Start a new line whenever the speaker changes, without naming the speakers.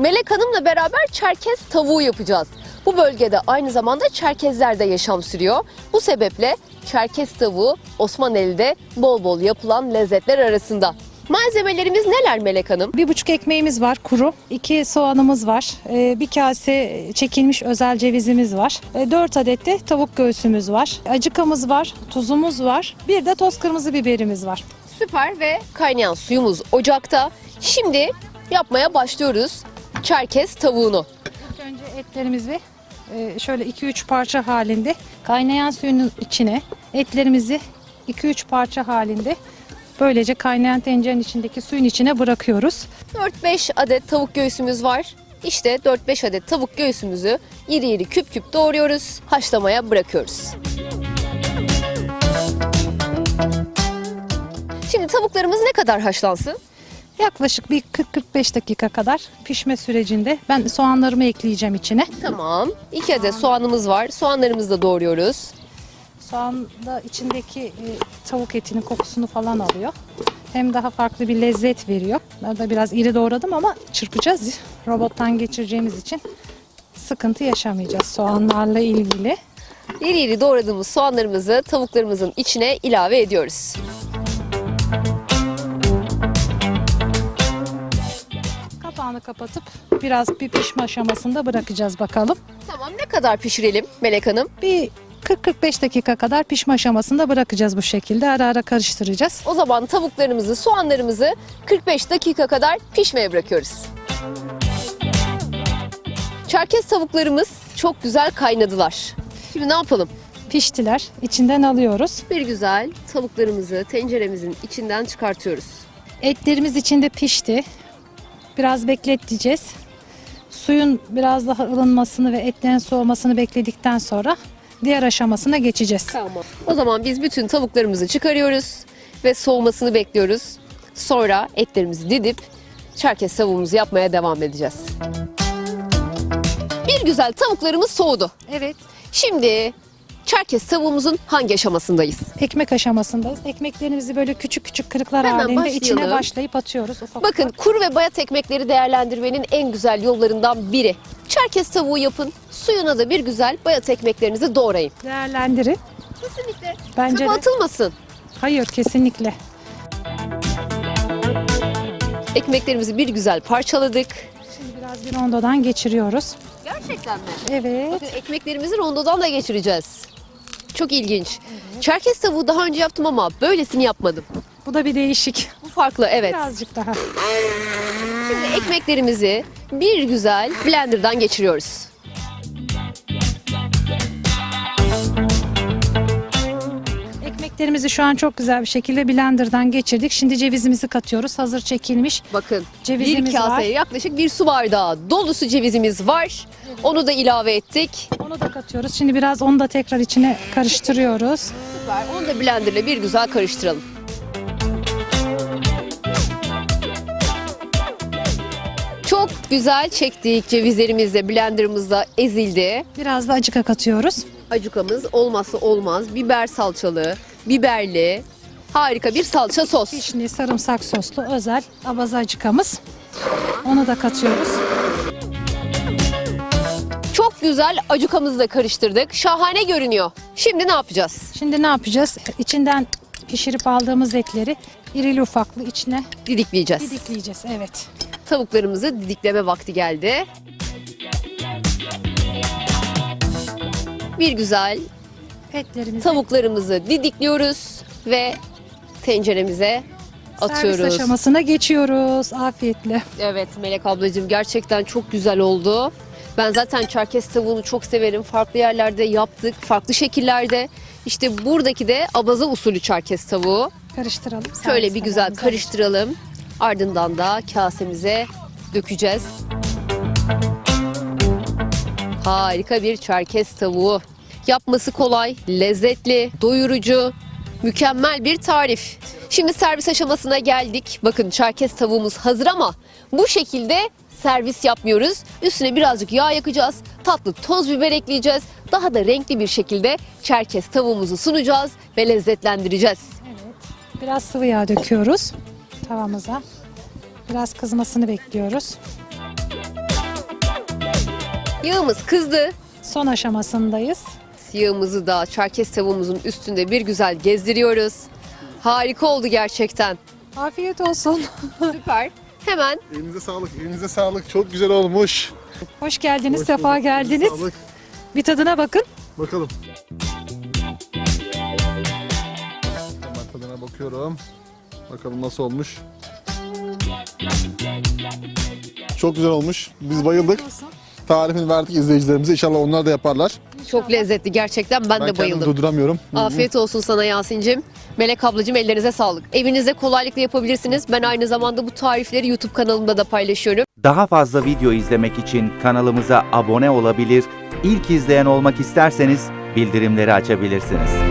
Melek Hanım'la beraber Çerkez tavuğu yapacağız. Bu bölgede aynı zamanda Çerkezler de yaşam sürüyor. Bu sebeple Çerkez tavuğu Osmaneli'de bol bol yapılan lezzetler arasında. Malzemelerimiz neler Melek Hanım?
Bir buçuk ekmeğimiz var kuru, iki soğanımız var, e, bir kase çekilmiş özel cevizimiz var, e, dört adet de tavuk göğsümüz var, acıkamız var, tuzumuz var, bir de toz kırmızı biberimiz var.
Süper ve kaynayan suyumuz ocakta. Şimdi yapmaya başlıyoruz Çerkez tavuğunu.
İlk önce etlerimizi e, şöyle 2-3 parça halinde kaynayan suyun içine etlerimizi 2-3 parça halinde böylece kaynayan tencerenin içindeki suyun içine bırakıyoruz.
4-5 adet tavuk göğsümüz var. İşte 4-5 adet tavuk göğsümüzü iri iri küp küp doğruyoruz. Haşlamaya bırakıyoruz. Şimdi tavuklarımız ne kadar haşlansın?
Yaklaşık bir 40-45 dakika kadar pişme sürecinde ben soğanlarımı ekleyeceğim içine.
Tamam. 2 adet soğanımız var. Soğanlarımızı da doğruyoruz.
Soğan da içindeki e, tavuk etinin kokusunu falan alıyor. Hem daha farklı bir lezzet veriyor. Ben de biraz iri doğradım ama çırpacağız. Robottan geçireceğimiz için sıkıntı yaşamayacağız soğanlarla ilgili.
İri iri doğradığımız soğanlarımızı tavuklarımızın içine ilave ediyoruz.
Kapağını kapatıp biraz bir pişme aşamasında bırakacağız bakalım.
Tamam ne kadar pişirelim Melek Hanım?
Bir 40-45 dakika kadar pişme aşamasında bırakacağız bu şekilde. Ara ara karıştıracağız.
O zaman tavuklarımızı, soğanlarımızı 45 dakika kadar pişmeye bırakıyoruz. Çerkez tavuklarımız çok güzel kaynadılar. Şimdi ne yapalım?
Piştiler. İçinden alıyoruz.
Bir güzel tavuklarımızı tenceremizin içinden çıkartıyoruz.
Etlerimiz içinde pişti. Biraz bekleteceğiz. Suyun biraz daha ılınmasını ve etlerin soğumasını bekledikten sonra diğer aşamasına geçeceğiz.
Tamam. O zaman biz bütün tavuklarımızı çıkarıyoruz ve soğumasını bekliyoruz. Sonra etlerimizi didip çerkez tavuğumuzu yapmaya devam edeceğiz. Bir güzel tavuklarımız soğudu.
Evet.
Şimdi çerkez tavuğumuzun hangi aşamasındayız?
Ekmek aşamasındayız. Ekmeklerimizi böyle küçük küçük kırıklar
Hemen
halinde
başlayalım.
içine başlayıp atıyoruz. Ufak
Bakın
ufak.
kuru ve bayat ekmekleri değerlendirmenin en güzel yollarından biri. Çerkez tavuğu yapın, suyuna da bir güzel bayat ekmeklerinizi doğrayın.
değerlendirin.
Kesinlikle.
Bence
Çöpe
de-
atılmasın.
Hayır kesinlikle.
Ekmeklerimizi bir güzel parçaladık.
Şimdi biraz bir rondodan geçiriyoruz.
Gerçekten mi?
Evet.
Bakın ekmeklerimizi rondodan da geçireceğiz. Çok ilginç. Çerkez tavuğu daha önce yaptım ama böylesini yapmadım.
Bu da bir değişik.
Bu farklı evet.
Birazcık daha.
Şimdi ekmeklerimizi bir güzel blenderdan geçiriyoruz.
Ekmeklerimizi şu an çok güzel bir şekilde blenderdan geçirdik. Şimdi cevizimizi katıyoruz. Hazır çekilmiş.
Bakın
Cevizimiz
bir kaseye
var.
yaklaşık bir su bardağı dolusu cevizimiz var. Onu da ilave ettik.
Onu da katıyoruz. Şimdi biraz onu da tekrar içine karıştırıyoruz.
Süper. Onu da blenderle bir güzel karıştıralım. Çok güzel çektik. Cevizlerimiz de blenderımızda ezildi.
Biraz da acıka katıyoruz.
Acukamız olmazsa olmaz. Biber salçalı, biberli. Harika bir salça sos.
Vişne, sarımsak soslu özel abaza acıkamız. Onu da katıyoruz.
Güzel acukamızı da karıştırdık. Şahane görünüyor. Şimdi ne yapacağız?
Şimdi ne yapacağız? İçinden pişirip aldığımız etleri irili ufaklı içine
Didikleyeceğiz.
didikleyeceğiz. Evet.
Tavuklarımızı didikleme vakti geldi. Bir güzel
Etlerimizi
tavuklarımızı didikliyoruz ve tenceremize
servis
atıyoruz.
aşamasına geçiyoruz. Afiyetle.
Evet Melek ablacığım gerçekten çok güzel oldu. Ben zaten çerkez tavuğunu çok severim. Farklı yerlerde yaptık, farklı şekillerde. İşte buradaki de abaza usulü çerkez tavuğu.
Karıştıralım.
Şöyle bir güzel karıştıralım. Ardından da kasemize dökeceğiz. Harika bir çerkez tavuğu. Yapması kolay, lezzetli, doyurucu, mükemmel bir tarif. Şimdi servis aşamasına geldik. Bakın çerkez tavuğumuz hazır ama bu şekilde servis yapmıyoruz. Üstüne birazcık yağ yakacağız. Tatlı toz biber ekleyeceğiz. Daha da renkli bir şekilde çerkez tavuğumuzu sunacağız ve lezzetlendireceğiz.
Evet. Biraz sıvı yağ döküyoruz tavamıza. Biraz kızmasını bekliyoruz.
Yağımız kızdı.
Son aşamasındayız.
Yağımızı da çerkez tavuğumuzun üstünde bir güzel gezdiriyoruz. Harika oldu gerçekten.
Afiyet olsun.
Süper. Hemen
Elinize sağlık, elinize sağlık. Çok güzel olmuş.
Hoş geldiniz,
Hoş
sefa
bulduk,
geldiniz.
sağlık.
Bir tadına bakın.
Bakalım. Hemen tadına bakıyorum. Bakalım nasıl olmuş. Çok güzel olmuş. Biz bayıldık. Tarifini verdik izleyicilerimize. İnşallah onlar da yaparlar.
çok lezzetli gerçekten ben,
Ben
de bayıldım.
durduramıyorum.
Afiyet olsun sana Yasin'cim. Melek ablacığım ellerinize sağlık. Evinizde kolaylıkla yapabilirsiniz. Ben aynı zamanda bu tarifleri YouTube kanalımda da paylaşıyorum.
Daha fazla video izlemek için kanalımıza abone olabilir, ilk izleyen olmak isterseniz bildirimleri açabilirsiniz.